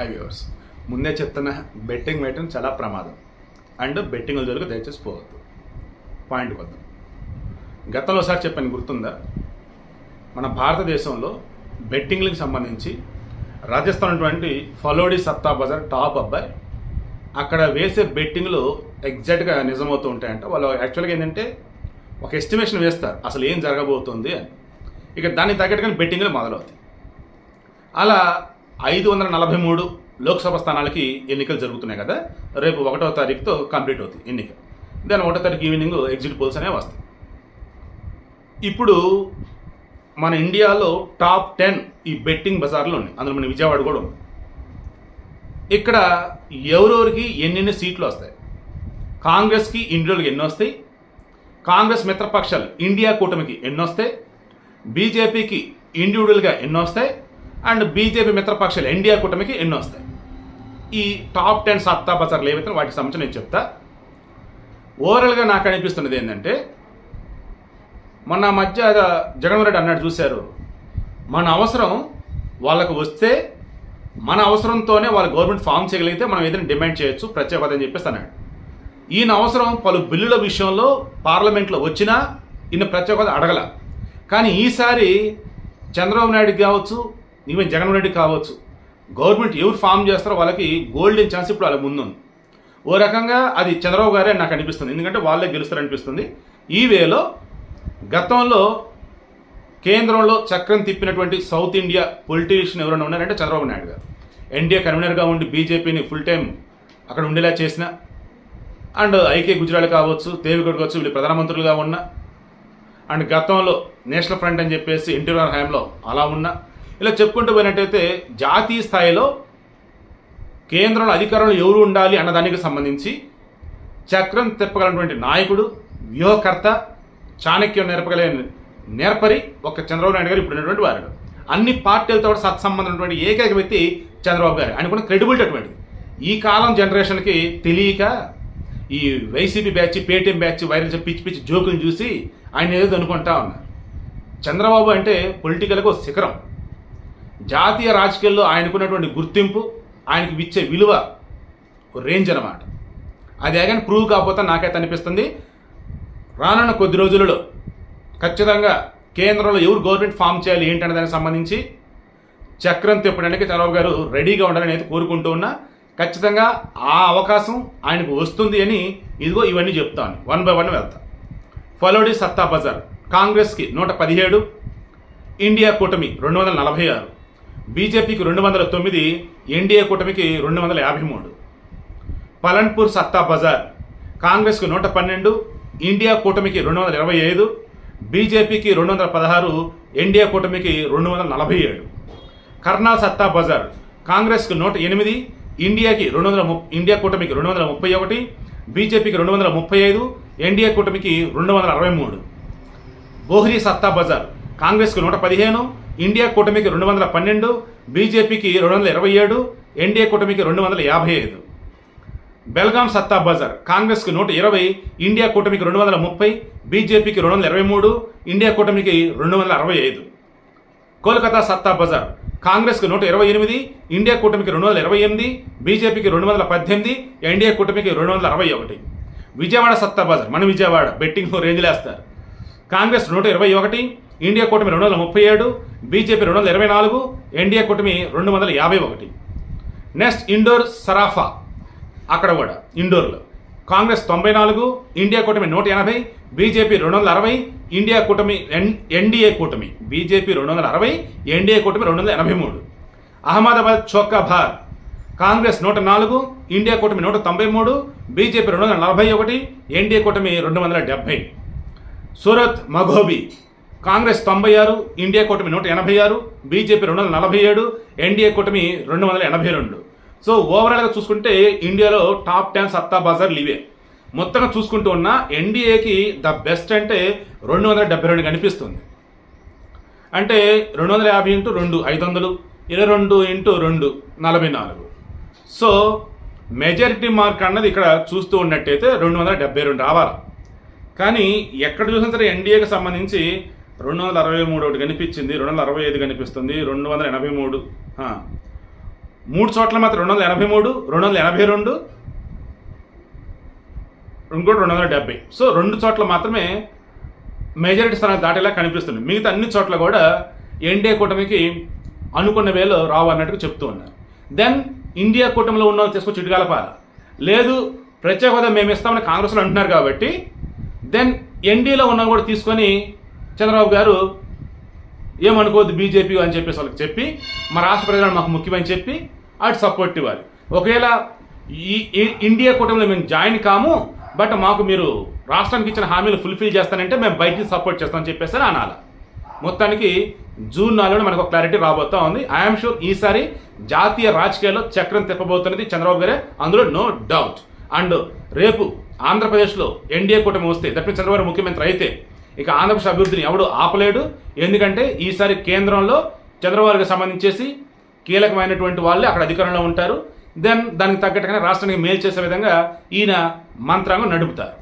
High viewers ముందే చెప్తున్న betting వేయటం చాలా ప్రమాదం. అండ్ బెట్టింగ్ల జోలికి దయచేసి పోవద్దు. పాయింట్ వద్దాం. గతంలో ఒకసారి చెప్పాను గుర్తుందా? మన భారతదేశంలో బెట్టింగ్లకు సంబంధించి రాజస్థాన్ ఉన్నటువంటి ఫలోడి సత్తా బజార్ టాప్ అబ్బాయి అక్కడ వేసే బెట్టింగ్లు ఎగ్జాక్ట్గా నిజమవుతూ ఉంటాయంట. వాళ్ళు యాక్చువల్గా ఏంటంటే ఒక ఎస్టిమేషన్ వేస్తారు. అసలు ఏం జరగబోతుంది అని. ఇక దానికి తగ్గట్టుగా బెట్టింగ్లు మొదలవుతాయి. అలా ఐదు వందల నలభై మూడు లోక్సభ స్థానాలకి ఎన్నికలు జరుగుతున్నాయి కదా. రేపు ఒకటో తారీఖుతో కంప్లీట్ అవుతాయి ఎన్నిక. దాని ఒకటో తారీఖు ఈవినింగ్ ఎగ్జిట్ పోల్స్ అనేవి వస్తాయి. ఇప్పుడు మన ఇండియాలో టాప్ టెన్ ఈ బెట్టింగ్ బజార్లు ఉన్నాయి. అందులో మన విజయవాడ కూడా ఉంది. ఇక్కడ ఎవరెవరికి ఎన్నెన్ని సీట్లు వస్తాయి? కాంగ్రెస్కి ఇండివిజువల్గా ఎన్ని వస్తాయి? కాంగ్రెస్ మిత్రపక్షాలు ఇండియా కూటమికి ఎన్ని వస్తాయి? బీజేపీకి ఇండివిజువల్గా ఎన్ని వస్తాయి? అండ్ బీజేపీ మిత్రపక్షాలు ఎన్డీఏ కూటమికి ఎన్ని వస్తాయి. ఈ టాప్ టెన్ సత్తా బజార్లు ఏవైతే వాటికి సంబంధించి నేను చెప్తా ఓవరాల్గా నాకు అనిపిస్తున్నది ఏంటంటే మొన్న మధ్య జగన్మోహన్ రెడ్డి అన్నాడు చూశారు మన అవసరం వాళ్ళకు వస్తే మన అవసరంతోనే వాళ్ళ గవర్నమెంట్ ఫామ్ చేయగలిగితే మనం ఏదైనా డిమాండ్ చేయొచ్చు ప్రత్యేక అని చెప్పేసి అన్నాడు. ఈయన అవసరం పలు బిల్లుల విషయంలో పార్లమెంట్లో వచ్చినా ఈయన ప్రత్యేక అడగల. కానీ ఈసారి చంద్రబాబు నాయుడు కావచ్చు ఈవెన్ జగన్ రెడ్డి కావచ్చు. గవర్నమెంట్ ఎవరు ఫామ్ చేస్తారో వాళ్ళకి గోల్డెన్ ఛాన్స్ ఇప్పుడు వాళ్ళ ముందుంది. ఓ రకంగా అది చంద్రబాబు గారే నాకు అనిపిస్తుంది. ఎందుకంటే వాళ్ళే గెలుస్తారనిపిస్తుంది. ఈ వేలో గతంలో కేంద్రంలో చక్రం తిప్పినటువంటి సౌత్ ఇండియా పొలిటీషియన్ ఎవరైనా ఉన్నారంటే చంద్రబాబు నాయుడు గారు. ఎన్డీఏ కన్వీనర్గా ఉండి బీజేపీని ఫుల్ టైం అక్కడ ఉండేలా చేసిన. అండ్ ఐకే గుజరాల్ కావచ్చు దేవిగౌడ్ కావచ్చు వీళ్ళు ప్రధానమంత్రులుగా ఉన్న. అండ్ గతంలో నేషనల్ ఫ్రంట్ అని చెప్పేసి ఎన్టీఆర్ హయాంలో అలా ఉన్న. ఇలా చెప్పుకుంటూ పోయినట్టయితే జాతీయ స్థాయిలో కేంద్రంలో అధికారంలో ఎవరు ఉండాలి అన్నదానికి సంబంధించి చక్రం తిప్పగలటువంటి నాయకుడు వ్యూహకర్త చాణక్యం నేర్పగలే నేర్పరి ఒక చంద్రబాబు నాయుడు గారు ఇప్పుడున్నటువంటి వారు. అన్ని పార్టీలతో కూడా సత్సంబంధం ఉన్నటువంటి ఏకైక వ్యక్తి చంద్రబాబు గారు. కూడా క్రెడిబిలిటీ అటువంటిది. ఈ కాలం జనరేషన్కి తెలియక ఈ YCP batch Paytm batch viral పిచ్చి పిచ్చి జోకులు చూసి ఆయన ఏదో అనుకుంటా ఉన్నారు. చంద్రబాబు అంటే పొలిటికల్గా ఒక శిఖరం. జాతీయ రాజకీయాల్లో ఆయనకున్నటువంటి గుర్తింపు ఆయనకి ఇచ్చే విలువ రేంజ్ అనమాట అది కానీ ప్రూవ్ కాకపోతే నాకైతే అనిపిస్తుంది. రానున్న కొద్ది రోజులలో ఖచ్చితంగా కేంద్రంలో ఎవరు గవర్నమెంట్ ఫామ్ చేయాలి ఏంటనే దానికి సంబంధించి చక్రం తిప్పడానికి చంద్రబాబు గారు రెడీగా ఉండాలని అయితే కోరుకుంటూ ఉన్నా. ఖచ్చితంగా ఆ అవకాశం ఆయనకు వస్తుంది అని ఇదిగో ఇవన్నీ చెప్తాను వన్ బై వన్ వెళ్తా. ఫలోడి సత్తా బజార్. కాంగ్రెస్కి నూట పదిహేడు ఇండియా కూటమి రెండు వందల నలభై ఆరు. బీజేపీకి రెండు వందల తొమ్మిది ఎన్డీఏ కూటమికి రెండు వందల యాభై మూడు. పలన్పూర్ సత్తా బజార్ కాంగ్రెస్కు నూట పన్నెండు ఇండియా కూటమికి రెండు వందల ఇరవై ఐదు బీజేపీకి రెండు వందల పదహారు ఎన్డీఏ కూటమికి రెండు వందల నలభై ఏడు. కర్నాల్ సత్తా బజార్ కాంగ్రెస్కు నూట ఎనిమిది ఇండియాకి రెండు వందల ము ఇండియా కూటమికి రెండు వందల ముప్పై ఒకటి బీజేపీకి రెండు వందల ముప్పై ఐదు ఎన్డీఏ కూటమికి రెండు వందల అరవై మూడు. బోహ్రీ సత్తా బజార్ కాంగ్రెస్కు నూట పదిహేను ఇండియా కూటమికి రెండు వందల పన్నెండు బీజేపీకి రెండు వందల ఇరవై ఏడు ఎన్డీఏ కూటమికి రెండు వందల యాభై ఐదు. బెల్గాం సత్తా బజార్ కాంగ్రెస్కు నూట ఇరవై ఇండియా కూటమికి రెండు వందల ముప్పై బీజేపీకి రెండు వందల ఇరవై మూడు ఇండియా కూటమికి రెండు వందల అరవై ఐదు. కోల్కతా సత్తా బజార్ కాంగ్రెస్కు నూట ఇరవై ఎనిమిది ఇండియా కూటమికి రెండు వందల ఇరవై ఎనిమిది బీజేపీకి రెండు వందల పద్దెనిమిది ఎన్డీఏ కూటమికి రెండు వందల అరవై ఒకటి. విజయవాడ సత్తా బజార్ మన విజయవాడ బెట్టింగ్ రేంజ్లేస్తారు కాంగ్రెస్ నూట ఇరవై ఒకటి ఇండియా కూటమి రెండు వందల ముప్పై ఏడు బీజేపీ రెండు వందల ఇరవై నాలుగు ఎన్డీఏ కూటమి రెండు వందల యాభై ఒకటి. నెక్స్ట్ ఇండోర్ సరాఫా అక్కడ కూడా ఇండోర్లో. కాంగ్రెస్ తొంభై నాలుగు ఇండియా కూటమి నూట ఎనభై బీజేపీ రెండు వందల అరవై ఇండియా కూటమి ఎన్ ఎన్డీఏ కూటమి బీజేపీ రెండు వందల అరవై ఎన్డీఏ కూటమి రెండు వందల ఎనభై మూడు. అహ్మదాబాద్ చోకా భార్ కాంగ్రెస్ నూట నాలుగు ఇండియా కూటమి నూట తొంభై మూడు బీజేపీ రెండు వందల నలభై ఒకటి ఎన్డీఏ కూటమి రెండు వందల డెబ్బై సూరత్ మఘోబీ కాంగ్రెస్ తొంభై ఆరు ఇండియా కూటమి నూట ఎనభై ఆరు బీజేపీ రెండు వందల నలభై ఏడు ఎన్డీఏ కూటమి రెండు వందల ఎనభై రెండు. సో ఓవరాల్గా చూసుకుంటే ఇండియాలో టాప్ టెన్ సత్తా బజార్లు ఇవే. మొత్తంగా చూసుకుంటూ ఉన్న ఎన్డీఏకి ద బెస్ట్ అంటే రెండు వందల డెబ్బై రెండు కనిపిస్తుంది. అంటే రెండు వందల యాభై ఇంటూ రెండు ఐదు వందలు ఇరవై రెండు ఇంటూ రెండు నలభై నాలుగు. సో మెజారిటీ మార్క్ అన్నది ఇక్కడ చూస్తూ ఉన్నట్టయితే రెండు వందల డెబ్బై రెండు రావాలి. కానీ ఎక్కడ చూసినా సరే ఎన్డీఏకి సంబంధించి రెండు వందల అరవై మూడు ఒకటి కనిపించింది రెండు వందల అరవై ఐదు కనిపిస్తుంది రెండు వందల ఎనభై మూడు. మూడు చోట్ల మాత్రం రెండు వందల ఎనభై మూడు రెండు వందల ఎనభై రెండు ఇంకోటి రెండు వందల డెబ్బై సో రెండు చోట్ల మాత్రమే మెజారిటీ స్థానాలు దాటేలా కనిపిస్తుంది. మిగతా అన్ని చోట్ల కూడా ఎన్డీఏ కూటమికి అనుకున్న వేలు రావు అన్నట్టుగా చెప్తూ ఉన్నారు. దెన్ ఇండియా కూటమిలో ఉన్న వాళ్ళు తీసుకొచ్చి ఇటుగాలపాల లేదు ప్రత్యేక హోదా మేము ఇస్తామని కాంగ్రెస్లో అంటున్నారు కాబట్టి దెన్ ఎన్డీఏలో ఉన్న కూడా తీసుకొని చంద్రబాబు గారు ఏమనుకోవద్దు బీజేపీ అని చెప్పేసి వాళ్ళకి చెప్పి మా రాష్ట్ర ప్రజలను మాకు ముఖ్యమని చెప్పి అటు సపోర్ట్ ఇవ్వాలి. ఒకవేళ ఈ ఇండియా కూటమిలో మేము జాయిన్ కాము బట్ మాకు మీరు రాష్ట్రానికి ఇచ్చిన హామీలు ఫుల్ఫిల్ చేస్తానంటే మేము బయటికి సపోర్ట్ చేస్తామని చెప్పేసి అనాలి. మొత్తానికి జూన్ నాలుగున మనకు ఒక క్లారిటీ రాబోతా ఉంది. ఐఎమ్ షూర్ ఈసారి జాతీయ రాజకీయాల్లో చక్రం తిప్పబోతున్నది చంద్రబాబు గారే. అందులో నో డౌట్ అండ్ రేపు ఆంధ్రప్రదేశ్లో ఎన్డీఏ కూటమి వస్తే దట్ చంద్రబాబు ముఖ్యమంత్రి అయితే ఇక ఆంధ్రప్రదేశ్ అభివృద్ధిని ఎవడు ఆపలేడు. ఎందుకంటే ఈసారి కేంద్రంలో చంద్రబాబుకి సంబంధించేసి కీలకమైనటువంటి వాళ్ళే అక్కడ అధికారంలో ఉంటారు. దెన్ దానికి తగ్గట్టుగానే రాష్ట్రానికి మేలు చేసే విధంగా ఈయన మంత్రాంగం నడుపుతారు.